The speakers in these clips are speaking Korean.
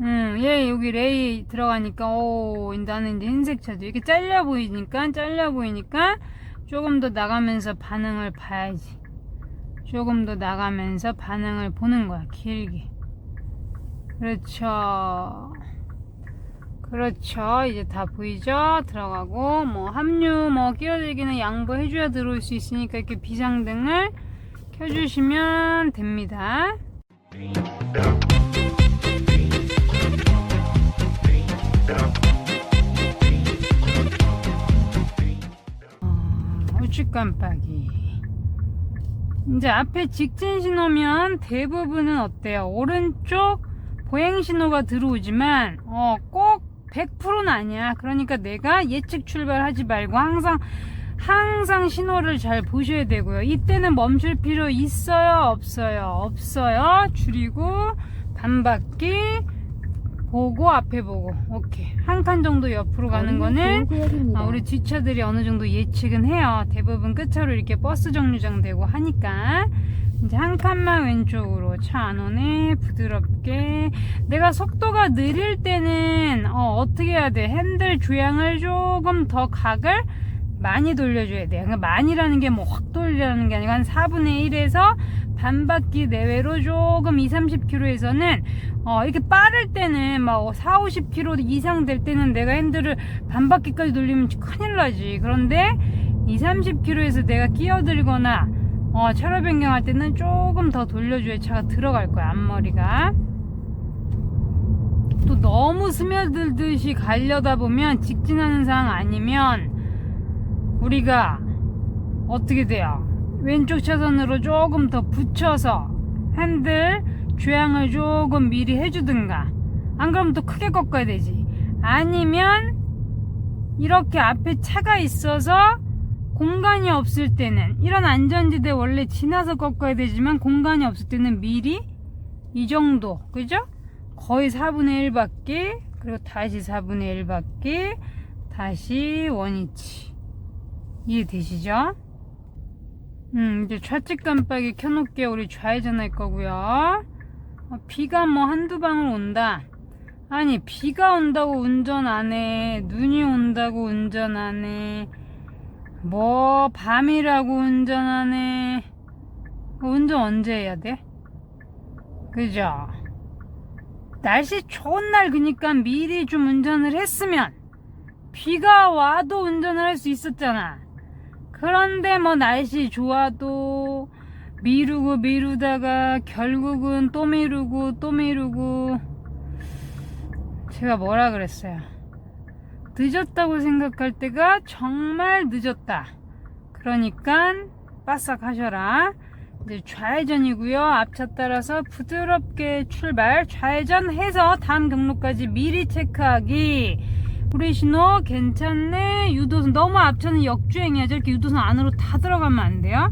응, 얘 여기 레이 들어가니까 오 나는 이제 흰색 차도 이렇게 잘려 보이니까 잘려 보이니까 조금 더 나가면서 반응을 봐야지. 조금 더 나가면서 반응을 보는 거야 길게. 그렇죠. 그렇죠. 이제 다 보이죠? 들어가고 뭐 합류 뭐 끼어들기는 양보해줘야 들어올 수 있으니까 이렇게 비상등을 켜주시면 됩니다. 우측 깜빡이. 이제 앞에 직진 신호면 대부분은 어때요? 오른쪽 보행 신호가 들어오지만 어, 꼭 100%는 아니야. 그러니까 내가 예측 출발하지 말고 항상 항상 신호를 잘 보셔야 되고요. 이때는 멈출 필요 있어요, 없어요? 없어요. 줄이고 반바퀴 보고 앞에 보고. 오케이. 한 칸 정도 옆으로 가는 거는 아, 우리 뒷차들이 어느 정도 예측은 해요. 대부분 끝차로 이렇게 버스 정류장 되고 하니까. 이제 한 칸만 왼쪽으로 차 안 오네. 부드럽게. 내가 속도가 느릴 때는, 어, 떻게 해야 돼? 핸들 조향을 조금 더 각을 많이 돌려줘야 돼. 그러니까 많이라는 게 뭐 확 돌리라는 게 아니고 한 4분의 1에서 반 바퀴 내외로 조금 2, 30km에서는 어, 이렇게 빠를 때는 막 4, 50km 이상 될 때는 내가 핸들을 반 바퀴까지 돌리면 큰일 나지. 그런데 2, 30km에서 내가 끼어들거나 어, 차로 변경할 때는 조금 더 돌려줘야 차가 들어갈 거야, 앞머리가. 또 너무 스며들듯이 가려다 보면 직진하는 상황 아니면 우리가 어떻게 돼요? 왼쪽 차선으로 조금 더 붙여서 핸들 조향을 조금 미리 해주든가 안 그러면 또 크게 꺾어야 되지 아니면 이렇게 앞에 차가 있어서 공간이 없을 때는 이런 안전지대 원래 지나서 꺾어야 되지만 공간이 없을 때는 미리 이 정도 그죠? 거의 4분의 1 바퀴 그리고 다시 4분의 1 바퀴 다시 원위치 이해되시죠? 음 이제 좌측 깜빡이 켜놓을게요 우리 좌회전 할 거고요. 어, 비가 뭐 한두 방울 온다. 아니 비가 온다고 운전 안 해. 눈이 온다고 운전 안 해. 뭐 밤이라고 운전하네 운전 언제 해야 돼? 그죠? 날씨 좋은 날 그니까 미리 좀 운전을 했으면 비가 와도 운전을 할 수 있었잖아 그런데 뭐 날씨 좋아도 미루고 미루다가 결국은 또 미루고 또 미루고 제가 뭐라 그랬어요 늦었다고 생각할 때가 정말 늦었다. 그러니까 바싹 하셔라. 이제 좌회전이고요. 앞차 따라서 부드럽게 출발. 좌회전해서 다음 경로까지 미리 체크하기. 우리 신호 괜찮네. 유도선 너무 앞차는 역주행이야죠. 이렇게 유도선 안으로 다 들어가면 안 돼요.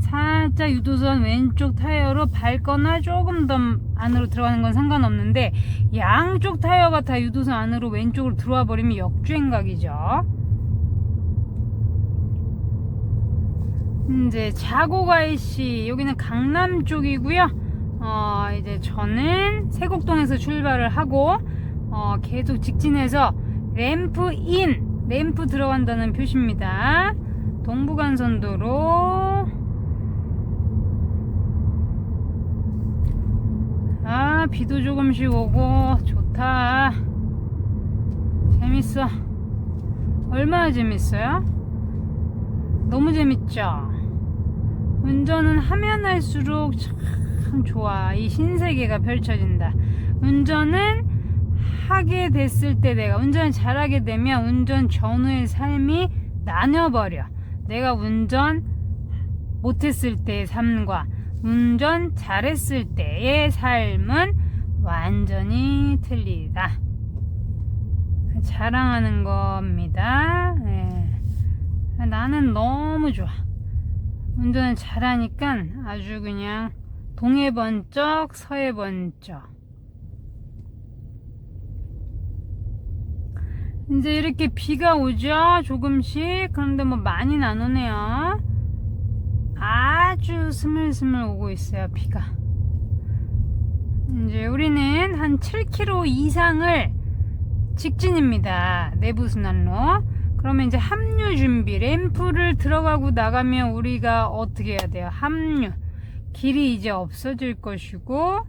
살짝 유도선 왼쪽 타이어로 밟거나 조금 더 안으로 들어가는 건 상관없는데 양쪽 타이어가 다 유도선 안으로 왼쪽으로 들어와 버리면 역주행각이죠. 이제 자고가이시 여기는 강남 쪽이고요. 어, 이제 저는 세곡동에서 출발을 하고 어, 계속 직진해서 램프 인 램프 들어간다는 표시입니다. 동부간선도로 아 비도 조금씩 오고 좋다 재밌어 얼마나 재밌어요? 너무 재밌죠? 운전은 하면 할수록 참 좋아 이 신세계가 펼쳐진다 운전은 하게 됐을 때 내가 운전을 잘하게 되면 운전 전후의 삶이 나뉘어버려 내가 운전 못했을 때의 삶과 운전 잘했을 때의 삶은 완전히 틀리다. 자랑하는 겁니다. 네. 나는 너무 좋아. 운전을 잘하니까 아주 그냥 동해 번쩍 서해 번쩍. 이제 이렇게 비가 오죠 조금씩 그런데 뭐 많이는 안 오네요 아주 스물스물 오고 있어요 비가 이제 우리는 한 7km 이상을 직진입니다. 내부 순환로. 그러면 이제 합류 준비. 램프를 들어가고 나가면 우리가 어떻게 해야 돼요? 합류. 길이 이제 없어질 것이고,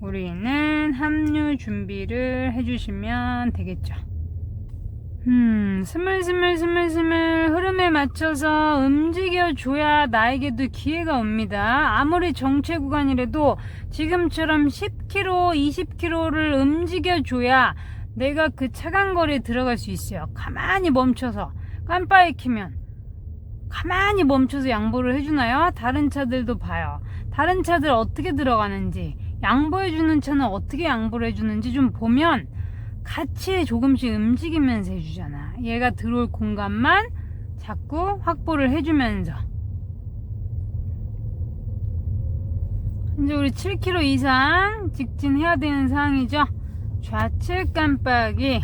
우리는 합류 준비를 해주시면 되겠죠. 음, 스물스물 스물스물 흐름에 맞춰서 움직여줘야 나에게도 기회가 옵니다. 아무리 정체 구간이라도 지금처럼 10km, 20km를 움직여줘야 내가 그 차간 거리에 들어갈 수 있어요. 가만히 멈춰서 깜빡이 키면 가만히 멈춰서 양보를 해주나요? 다른 차들도 봐요. 다른 차들 어떻게 들어가는지 양보해주는 차는 어떻게 양보를 해주는지 좀 보면 같이 조금씩 움직이면서 해주잖아. 얘가 들어올 공간만 자꾸 확보를 해주면서. 이제 우리 7km 이상 직진해야 되는 상황이죠. 좌측 깜빡이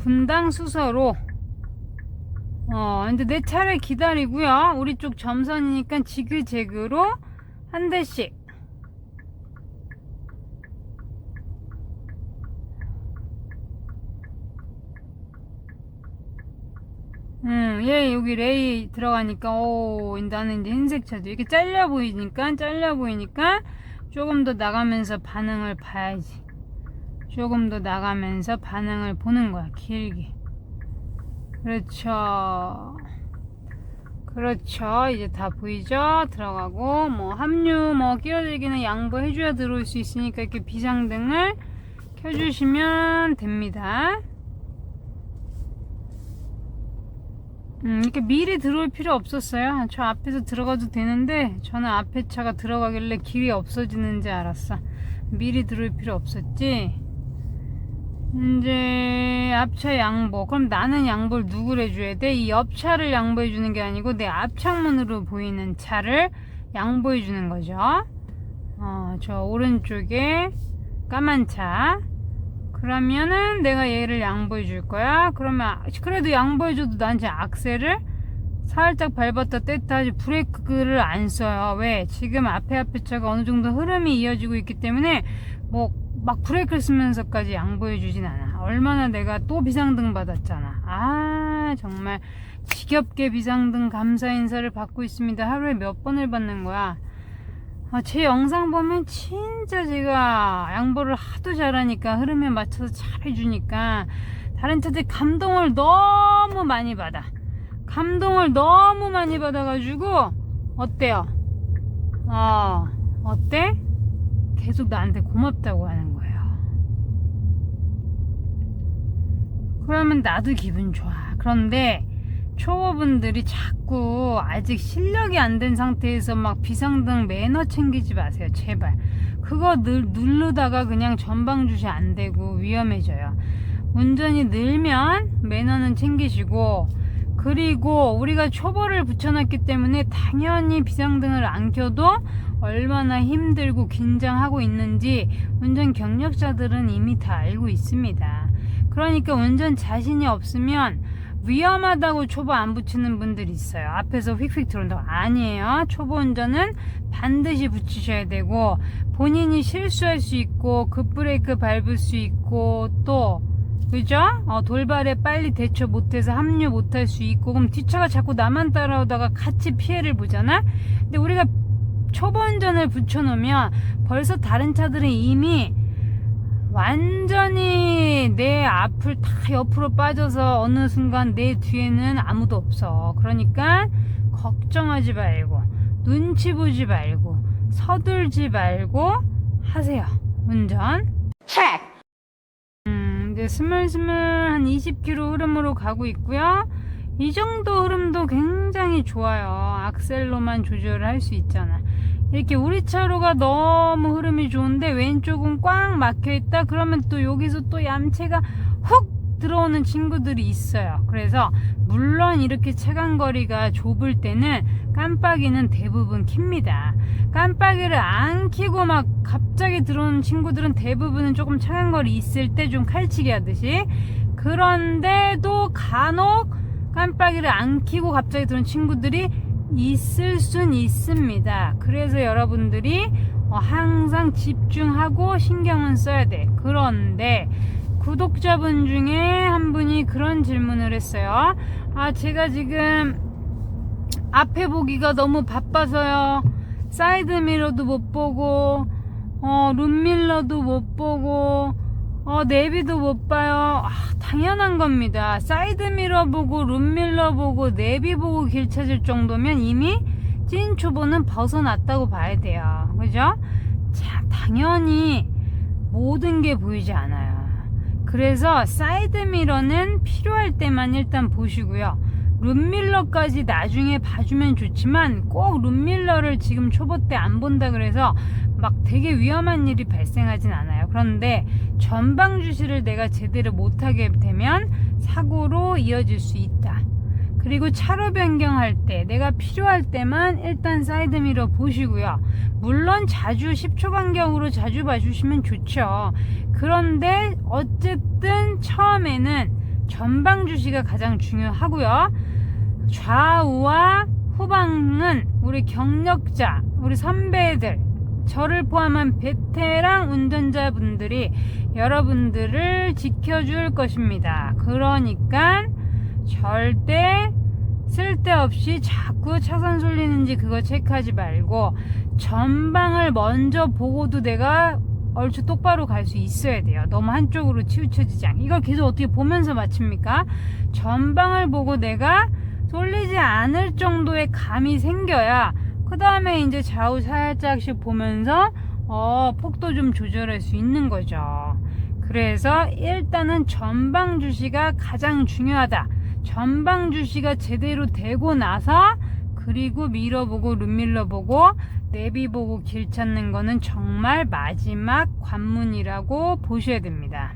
분당 수서로 어 이제 내 차를 기다리고요. 우리 쪽 점선이니까 지그재그로 한 대씩 음, 얘 여기 레이 들어가니까 오 나는 이제 흰색 차도 이렇게 잘려 보이니까 잘려 보이니까 조금 더 나가면서 반응을 봐야지. 조금 더 나가면서 반응을 보는 거야 길게. 그렇죠. 그렇죠. 이제 다 보이죠? 들어가고 뭐 합류 뭐 끼어들기는 양보해줘야 들어올 수 있으니까 이렇게 비상등을 켜주시면 됩니다. 음, 이렇게 미리 들어올 필요 없었어요. 저 앞에서 들어가도 되는데 저는 앞에 차가 들어가길래 길이 없어지는지 알았어. 미리 들어올 필요 없었지. 이제 앞차 양보. 그럼 나는 양보를 누구를 해줘야 돼? 이 옆차를 양보해 주는 게 아니고 내 앞창문으로 보이는 차를 양보해 주는 거죠. 어, 저 오른쪽에 까만 차. 그러면은 내가 얘를 양보해 줄 거야. 그러면 그래도 양보해 줘도 난 이제 악셀을 살짝 밟았다 뗐다 하지 브레이크를 안 써요. 왜? 지금 앞에 앞에 차가 어느 정도 흐름이 이어지고 있기 때문에 뭐 막 브레이크를 쓰면서까지 양보해 주진 않아. 얼마나 내가 또 비상등 받았잖아. 아 정말 지겹게 비상등 감사 인사를 받고 있습니다. 하루에 몇 번을 받는 거야. 아, 제 영상 보면 진짜 제가 양보를 하도 잘하니까 흐름에 맞춰서 잘 해주니까 다른 차들 감동을 너무 많이 받아. 감동을 너무 많이 받아가지고 어때요? 어, 어때? 계속 나한테 고맙다고 하는 거예요. 그러면 나도 기분 좋아. 그런데 초보분들이 자꾸 아직 실력이 안 된 상태에서 막 비상등 매너 챙기지 마세요. 제발. 그거 늘, 누르다가 그냥 전방주시 안 되고 위험해져요. 운전이 늘면 매너는 챙기시고, 그리고 우리가 초보를 붙여놨기 때문에 당연히 비상등을 안 켜도 얼마나 힘들고 긴장하고 있는지 운전 경력자들은 이미 다 알고 있습니다. 그러니까 운전 자신이 없으면 위험하다고 초보 안 붙이는 분들이 있어요. 앞에서 휙휙 들어온다고. 아니에요. 초보 운전은 반드시 붙이셔야 되고, 본인이 실수할 수 있고, 급브레이크 밟을 수 있고, 또, 그죠? 어, 돌발에 빨리 대처 못해서 합류 못할 수 있고, 그럼 뒷차가 자꾸 나만 따라오다가 같이 피해를 보잖아? 근데 우리가 초보 운전을 붙여놓으면 벌써 다른 차들은 이미 완전히 내 앞을 다 옆으로 빠져서 어느 순간 내 뒤에는 아무도 없어. 그러니까 걱정하지 말고 눈치 보지 말고 서둘지 말고 하세요. 운전. 음, 이제 스물스물 한 20km 흐름으로 가고 있고요. 이 정도 흐름도 굉장히 좋아요. 악셀로만 조절을 할 수 있잖아. 이렇게 우리 차로가 너무 흐름이 좋은데 왼쪽은 꽉 막혀 있다? 그러면 또 여기서 또 얌체가 훅 들어오는 친구들이 있어요. 그래서 물론 이렇게 차간 거리가 좁을 때는 깜빡이는 대부분 킵니다. 깜빡이를 안 켜고 막 갑자기 들어오는 친구들은 대부분은 조금 차간 거리 있을 때 좀 칼치기 하듯이. 그런데도 간혹 깜빡이를 안 켜고 갑자기 들어오는 친구들이 있을 순 있습니다. 그래서 여러분들이 어, 항상 집중하고 신경은 써야 돼. 그런데 구독자분 중에 한 분이 그런 질문을 했어요. 아, 제가 지금 앞에 보기가 너무 바빠서요. 사이드 미러도 못 보고, 어, 룸밀러도 못 보고, 어, 내비도 못 봐요. 아, 당연한 겁니다. 사이드 미러 보고, 룸밀러 보고, 내비 보고 길 찾을 정도면 이미 찐 초보는 벗어났다고 봐야 돼요. 그죠? 자, 당연히 모든 게 보이지 않아요. 그래서 사이드 미러는 필요할 때만 일단 보시고요. 룸밀러까지 나중에 봐주면 좋지만 꼭 룸밀러를 지금 초보 때 안 본다 그래서 막 되게 위험한 일이 발생하진 않아요. 그런데 전방 주시를 내가 제대로 못하게 되면 사고로 이어질 수 있다. 그리고 차로 변경할 때 내가 필요할 때만 일단 사이드미러 보시고요. 물론 자주 10초 간격으로 자주 봐주시면 좋죠. 그런데 어쨌든 처음에는 전방 주시가 가장 중요하고요. 좌우와 후방은 우리 경력자, 우리 선배들, 저를 포함한 베테랑 운전자분들이 여러분들을 지켜줄 것입니다. 그러니까 절대 쓸데없이 자꾸 차선 솔리는지 그거 체크하지 말고 전방을 먼저 보고도 내가 얼추 똑바로 갈 수 있어야 돼요. 너무 한쪽으로 치우쳐지지 않게. 이걸 계속 어떻게 보면서 맞춥니까? 전방을 보고 내가 쏠리지 않을 정도의 감이 생겨야 그 다음에 이제 좌우 살짝씩 보면서 어, 폭도 좀 조절할 수 있는 거죠. 그래서 일단은 전방 주시가 가장 중요하다. 전방 주시가 제대로 되고 나서 그리고 미러 보고 룸밀러 보고 내비 보고 길 찾는 거는 정말 마지막 관문이라고 보셔야 됩니다.